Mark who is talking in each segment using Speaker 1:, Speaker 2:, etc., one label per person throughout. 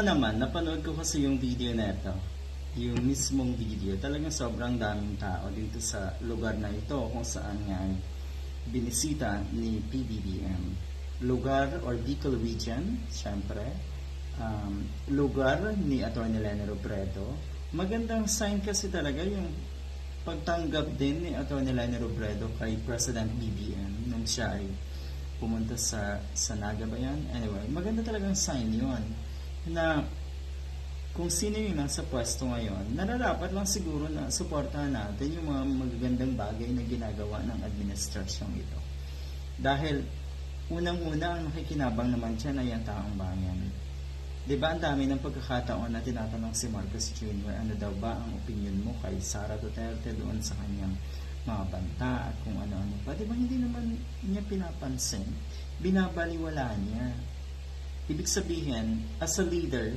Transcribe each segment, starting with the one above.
Speaker 1: Totoo naman, napanood ko kasi yung video na ito. Yung mismong video. Talagang sobrang daming tao dito sa lugar na ito kung saan nga binisita ni PBBM. Lugar or Bicol Region, syempre. Um, lugar ni Atty. Lene Robredo. Magandang sign kasi talaga yung pagtanggap din ni Atty. Lene Robredo kay President BBM nung siya ay pumunta sa sa Naga ba yan? Anyway, maganda talagang sign yon na kung sino yung nasa pwesto ngayon, nararapat lang siguro na suportahan natin yung mga magagandang bagay na ginagawa ng administrasyong ito. Dahil unang-una ang nakikinabang naman dyan ay ang taong bayan. Di ba ang dami ng pagkakataon na tinatanong si Marcos Jr. ano daw ba ang opinion mo kay Sara Duterte doon sa kanyang mga banta at kung ano-ano pa. Di ba hindi naman niya pinapansin? Binabaliwala niya. Ibig sabihin, as a leader,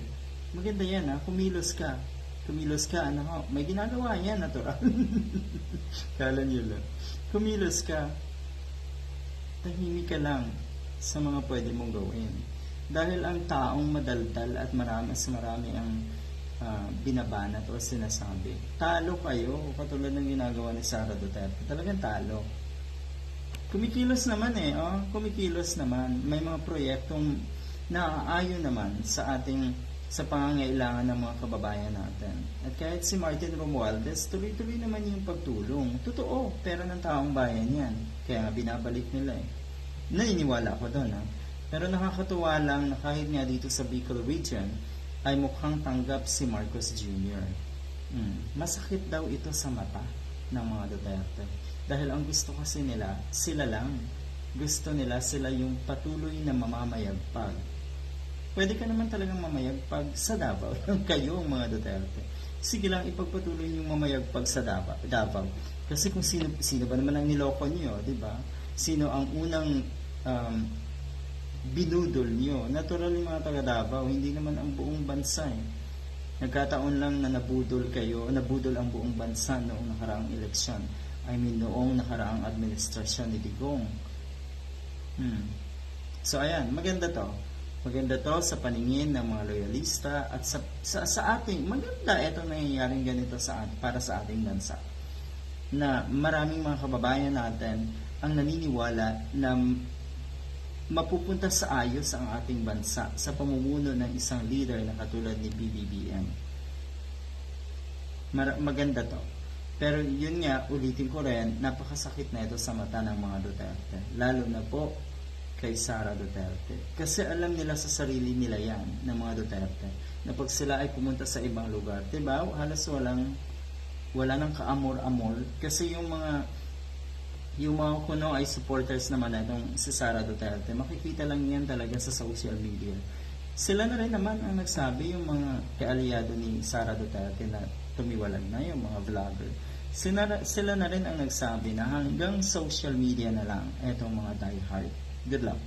Speaker 1: maganda yan ha, kumilos ka. Kumilos ka, ano ho, may ginagawa yan, natural. Kala niyo lang. Kumilos ka, tahimik ka lang sa mga pwede mong gawin. Dahil ang taong madaldal at marami sa marami ang ah, binabanat o sinasabi. Talo kayo, katulad ng ginagawa ni Sara Duterte. Talagang talo. Kumikilos naman eh, oh, kumikilos naman. May mga proyektong naaayon naman sa ating sa pangangailangan ng mga kababayan natin. At kahit si Martin Romualdez, tuloy-tuloy naman yung pagtulong. Totoo, pera ng taong bayan yan. Kaya nga binabalik nila eh. Naniniwala ako doon ha. Pero nakakatuwa lang na kahit nga dito sa Bicol region, ay mukhang tanggap si Marcos Jr. Mm, masakit daw ito sa mata ng mga Duterte. Dahil ang gusto kasi nila, sila lang. Gusto nila sila yung patuloy na mamamayagpag. Pwede ka naman talagang mamayagpag sa Davao. Kayo ang mga Duterte. Sige lang ipagpatuloy yung mamayagpag sa Davao. Kasi kung sino, sino ba naman ang niloko niyo, di ba? Sino ang unang um, binudol niyo? Natural yung mga taga Davao, hindi naman ang buong bansa eh. Nagkataon lang na nabudol kayo, nabudol ang buong bansa noong nakaraang eleksyon. I mean, noong nakaraang administrasyon ni Digong. Hmm. So, ayan, maganda to. Maganda to sa paningin ng mga loyalista at sa, sa, sa ating, maganda itong nangyayaring ganito sa, para sa ating bansa. Na maraming mga kababayan natin ang naniniwala na mapupunta sa ayos ang ating bansa sa pamumuno ng isang leader na katulad ni BBBM. Mar- maganda to. Pero yun nga, ulitin ko rin, napakasakit na ito sa mata ng mga Duterte. Lalo na po kay Sara Duterte. Kasi alam nila sa sarili nila yan, ng mga Duterte, na pag sila ay pumunta sa ibang lugar, diba, halos walang, wala nang kaamor-amor. Kasi yung mga, yung mga kuno ay supporters naman na itong si Sara Duterte, makikita lang yan talaga sa social media. Sila na rin naman ang nagsabi, yung mga kaalyado ni Sara Duterte na tumiwalag na, yung mga vlogger. Sila, sila na rin ang nagsabi na hanggang social media na lang itong mga diehard. Good luck.